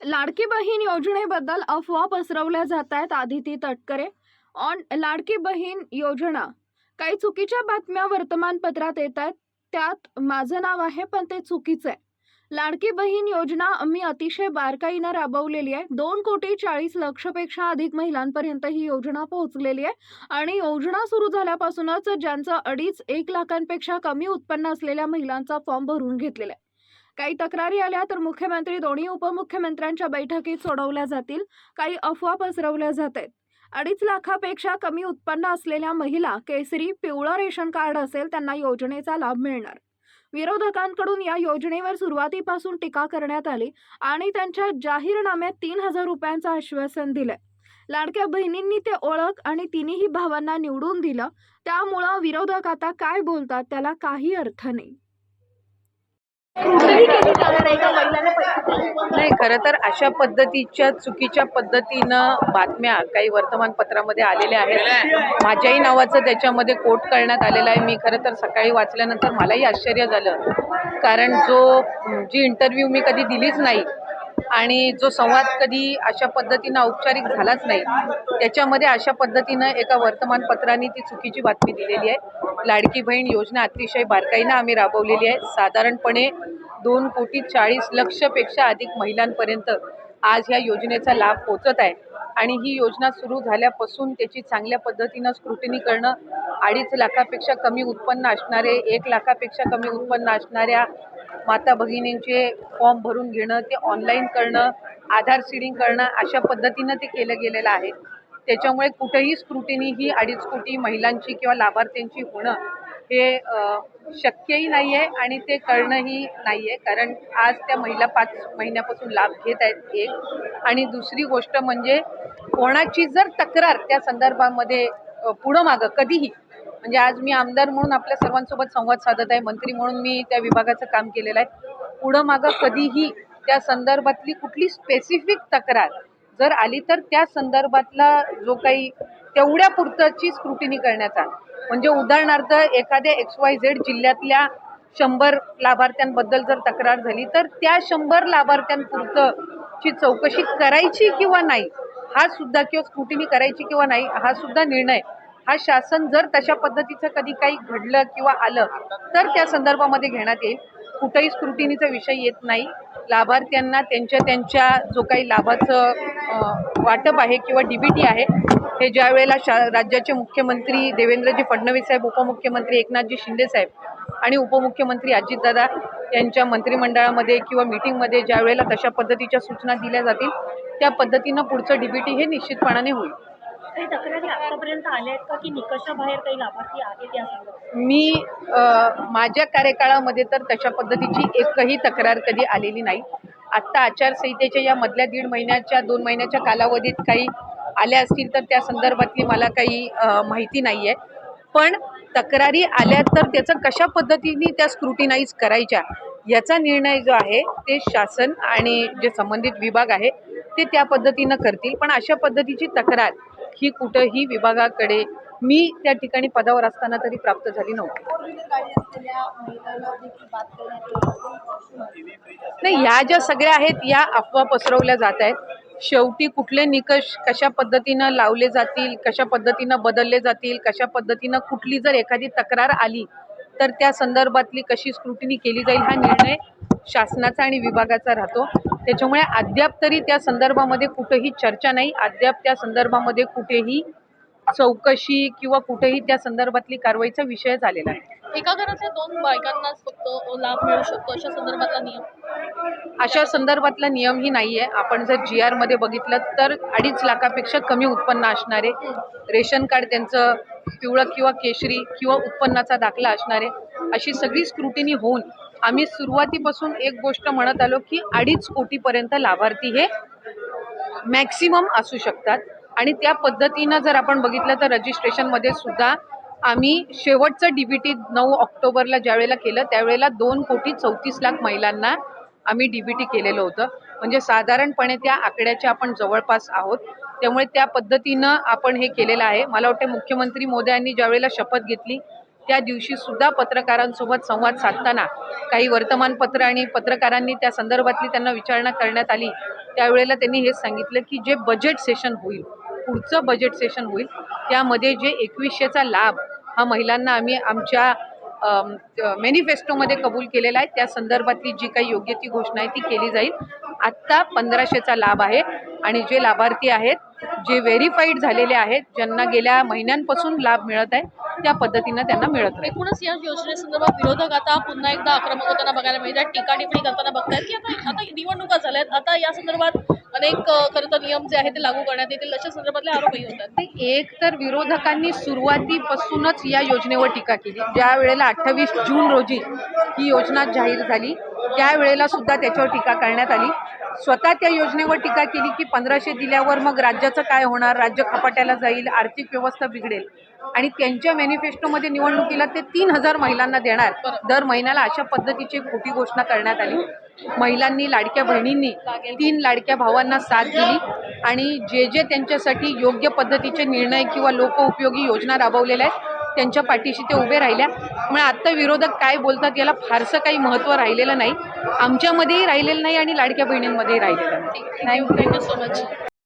लाडकी बहीण योजनेबद्दल अफवा पसरवल्या जात आहेत आदिती तटकरे. ऑन लाडकी बहीण योजना. काही चुकीच्या बातम्या वर्तमानपत्रात येत आहेत त्यात माझं नाव आहे पण ते चुकीचं आहे. लाडकी बहीण योजना मी अतिशय बारकाईनं राबवलेली आहे. दोन कोटी चाळीस लक्षपेक्षा अधिक महिलांपर्यंत ही योजना पोहोचलेली आहे. आणि योजना सुरू झाल्यापासूनच ज्यांचं अडीच एक लाखांपेक्षा कमी उत्पन्न असलेल्या महिलांचा फॉर्म भरून घेतलेला आहे. काही तक्रारी आल्या तर मुख्यमंत्री दोन्ही उपमुख्यमंत्र्यांच्या बैठकीत सोडवल्या जातील काही अफवा पसरवल्या जात आहेत. अडीच लाखापेक्षा कमी उत्पन्न असलेल्या महिला केसरी पिवळं रेशन कार्ड असेल त्यांना योजनेचा लाभ मिळणार. विरोधकांकडून या योजनेवर सुरुवातीपासून टीका करण्यात आली आणि त्यांच्या जाहीरनाम्यात तीन हजार रुपयांचं आश्वासन दिलंय. लाडक्या बहिणींनी ते ओळख आणि तिन्ही भावांना निवडून दिलं त्यामुळं विरोधक आता काय बोलतात त्याला काही अर्थ नाही. नाही खरं तर अशा पद्धतीच्या चुकीच्या पद्धतीनं बातम्या काही वर्तमानपत्रामध्ये आलेल्या आहेत. माझ्याही नावाचं त्याच्यामध्ये कोट करण्यात आलेलं आहे. मी खरं तर सकाळी वाचल्यानंतर मलाही आश्चर्य झालं. कारण जो जी इंटरव्ह्यू मी कधी दिलीच नाही आणि जो संवाद कधी अशा पद्धतीनं औपचारिक झालाच नाही त्याच्यामध्ये अशा पद्धतीनं एका वर्तमानपत्राने ती चुकीची बातमी दिलेली आहे. लाडकी बहीण योजना अतिशय बारकाईनं आम्ही राबवलेली आहे. साधारणपणे दोन कोटी चाळीस लक्षपेक्षा अधिक महिलांपर्यंत आज ह्या योजनेचा लाभ पोचत आहे. आणि ही योजना सुरू झाल्यापासून त्याची चांगल्या पद्धतीनं स्क्रुटिनी करणं अडीच लाखापेक्षा कमी उत्पन्न असणारे एक लाखापेक्षा कमी उत्पन्न असणाऱ्या माता भगिनींचे फॉर्म भरून घेणं ते ऑनलाईन करणं आधार सीडिंग करणं अशा पद्धतीनं ते केलं गेलेलं आहे. त्याच्यामुळे कुठेही स्क्रुटिनी ही अडीच कोटी महिलांची किंवा लाभार्थ्यांची होणं हे शक्यही नाही आहे आणि ते करणंही नाही आहे कारण आज त्या महिला पाच महिन्यापासून लाभ घेत आहेत एक आणि दुसरी गोष्ट म्हणजे कोणाची जर तक्रार त्या संदर्भामध्ये पुढं मागं कधीही म्हणजे आज मी आमदार म्हणून आपल्या सर्वांसोबत संवाद साधत आहे मंत्री म्हणून मी त्या विभागाचं काम केलेलं आहे. पुढं मागं कधीही त्या संदर्भातली कुठली स्पेसिफिक तक्रार जर आली तर त्या संदर्भातला जो काही तेवढ्या पुरतंची स्क्रुटिनी करण्याचा. म्हणजे उदाहरणार्थ एखाद्या एक्स वाय झेड जिल्ह्यातल्या शंभर लाभार्थ्यांबद्दल जर तक्रार झाली तर त्या शंभर लाभार्थ्यांपुरतंची चौकशी करायची किंवा नाही हा सुद्धा किंवा स्क्रुटिनी करायची किंवा नाही हा सुद्धा निर्णय हा शासन जर तशा पद्धतीचं कधी काही घडलं किंवा आलं तर त्या संदर्भामध्ये घेण्यात येईल. कुठंही स्क्रुटिनीचा विषय येत नाही. लाभार्थ्यांना त्यांच्या त्यांच्या जो काही लाभाचं वाटप आहे किंवा डी बी टी आहे हे ज्या वेळेला शा राज्याचे मुख्यमंत्री देवेंद्रजी फडणवीस साहेब उपमुख्यमंत्री एकनाथजी शिंदे साहेब आणि उपमुख्यमंत्री अजितदादा यांच्या मंत्रिमंडळामध्ये किंवा मीटिंगमध्ये ज्या वेळेला तशा पद्धतीच्या सूचना दिल्या जातील त्या पद्धतीनं पुढचं डी बी टी हे निश्चितपणाने होईल. काही तक्रारी आतापर्यंत आल्या आहेत का की निकषाबाहेर काही लाभार्थी आहेत या मी माझ्या कार्यकाळामध्ये तर तशा पद्धतीची एकही तक्रार कधी आलेली नाही. आत्ता आचारसंहितेच्या या मधल्या दीड महिन्याच्या दोन महिन्याच्या कालावधीत काही आल्या असतील तर त्या संदर्भातली मला काही माहिती नाही आहे पण तक्रारी आल्या तर त्याचं कशा पद्धतीने त्या स्क्रुटिनाईज करायच्या याचा निर्णय जो आहे ते शासन आणि जे संबंधित विभाग आहे ते त्या पद्धतीनं करतील. पण अशा पद्धतीची तक्रार ही कुठंही विभागाकडे मी त्या ठिकाणी पदावर असताना तरी प्राप्त झाली नव्हती. नाही ह्या ज्या सगळ्या आहेत या अफवा पसरवल्या जात आहेत. शेवटी कुठले निकष कशा पद्धतीनं लावले जातील कशा पद्धतीनं बदलले जातील कशा पद्धतीनं कुठली जर एखादी तक्रार आली तर त्या संदर्भातली कशी स्क्रुटिनी केली जाईल हा निर्णय शासनाचा आणि विभागाचा राहतो. त्याच्यामुळे अद्याप तरी त्या संदर्भामध्ये कुठेही चर्चा नाही. अद्याप त्या संदर्भामध्ये कुठेही चौकशी किंवा कुठेही त्या संदर्भातली कारवाईचा विषय झालेला आहे एका घरातल्या दोन बायकांनाच फक्त लाभ मिळू शकतो अशा संदर्भातला नियम? अशा संदर्भातला नियमही नाही आहे आपण जर जी आरमध्ये बघितलं तर अडीच लाखापेक्षा कमी उत्पन्न असणारे रेशन कार्ड त्यांचं पिवळं किंवा केशरी किंवा उत्पन्नाचा दाखला असणारे अशी सगळी स्क्रुटिनी होऊन आम्ही सुरुवातीपासून एक गोष्ट म्हणत आलो की अडीच कोटीपर्यंत लाभार्थी हे मॅक्सिमम असू शकतात. आणि त्या पद्धतीनं जर आपण बघितलं तर रजिस्ट्रेशनमध्ये सुद्धा आम्ही शेवटचं डी बी टी नऊ ऑक्टोबरला ज्यावेळेला केलं त्यावेळेला दोन कोटी चौतीस लाख महिलांना आम्ही डी बी टी केलेलं होतं. म्हणजे साधारणपणे त्या आकड्याच्या आपण जवळपास आहोत. त्यामुळे त्या पद्धतीनं आपण हे केलेलं आहे. मला वाटतं मुख्यमंत्री मोदयांनी ज्यावेळेला शपथ घेतली त्या दिवशी सुद्धा पत्रकारांसोबत संवाद साधताना काही वर्तमानपत्र आणि पत्रकारांनी त्या संदर्भातली त्यांना विचारणा करण्यात आली. त्यावेळेला त्यांनी हे सांगितलं की जे बजेट सेशन होईल पुढचं बजेट सेशन होईल त्यामध्ये जे एकवीसशेचा लाभ हा महिलांना आम्ही आमच्या मॅनिफेस्टोमध्ये कबूल केलेला आहे. त्या संदर्भातली जी काही योग्य ती घोषणा आहे ती केली जाईल. आत्ता पंधराशेचा लाभ आहे आणि जे लाभार्थी आहेत जे व्हेरीफाईड झालेले आहेत ज्यांना गेल्या महिन्यांपासून लाभ मिळत आहे त्या पद्धतीनं त्यांना मिळत राहील एकूणच या योजनेसंदर्भात विरोधक आता पुन्हा एकदा आक्रमक होताना बघायला मिळतात टीका टिप्पणी करताना बघतायत की आता आता निवडणुका झाल्यात आता या संदर्भात अनेक खरं तर नियम जे आहेत ते लागू करण्यात येतील अशा संदर्भातले आरोपही होतात एक तर विरोधकांनी सुरुवातीपासूनच या योजनेवर टीका केली. ज्या वेळेला अठ्ठावीस जून रोजी ही योजना जाहीर झाली त्यावेळेला सुद्धा त्याच्यावर टीका करण्यात आली. स्वतः त्या योजनेवर टीका केली की पंधराशे दिल्यावर मग राज्याचं काय होणार? राज्य खपाट्याला जाईल आर्थिक व्यवस्था बिघडेल. आणि त्यांच्या मॅनिफेस्टोमध्ये निवडणुकीला ते तीन हजार महिलांना देणार. दर महिन्याला अशा पद्धतीची खोटी घोषणा करण्यात आली. महिलांनी लाडक्या बहिणींनी तीन लाडक्या भावांना साथ दिली आणि जे जे त्यांच्यासाठी योग्य पद्धतीचे निर्णय किंवा लोकउपयोगी योजना राबवलेल्या आहेत त्यांच्या पाठीशी ते उभे राहिल्या. त्यामुळे आत्ता विरोधक काय बोलतात याला फारसं काही महत्त्व राहिलेलं नाही. आमच्यामध्येही राहिलेलं नाही आणि लाडक्या बहिणींमध्येही राहिलेलं नाही. Thank you thank you so much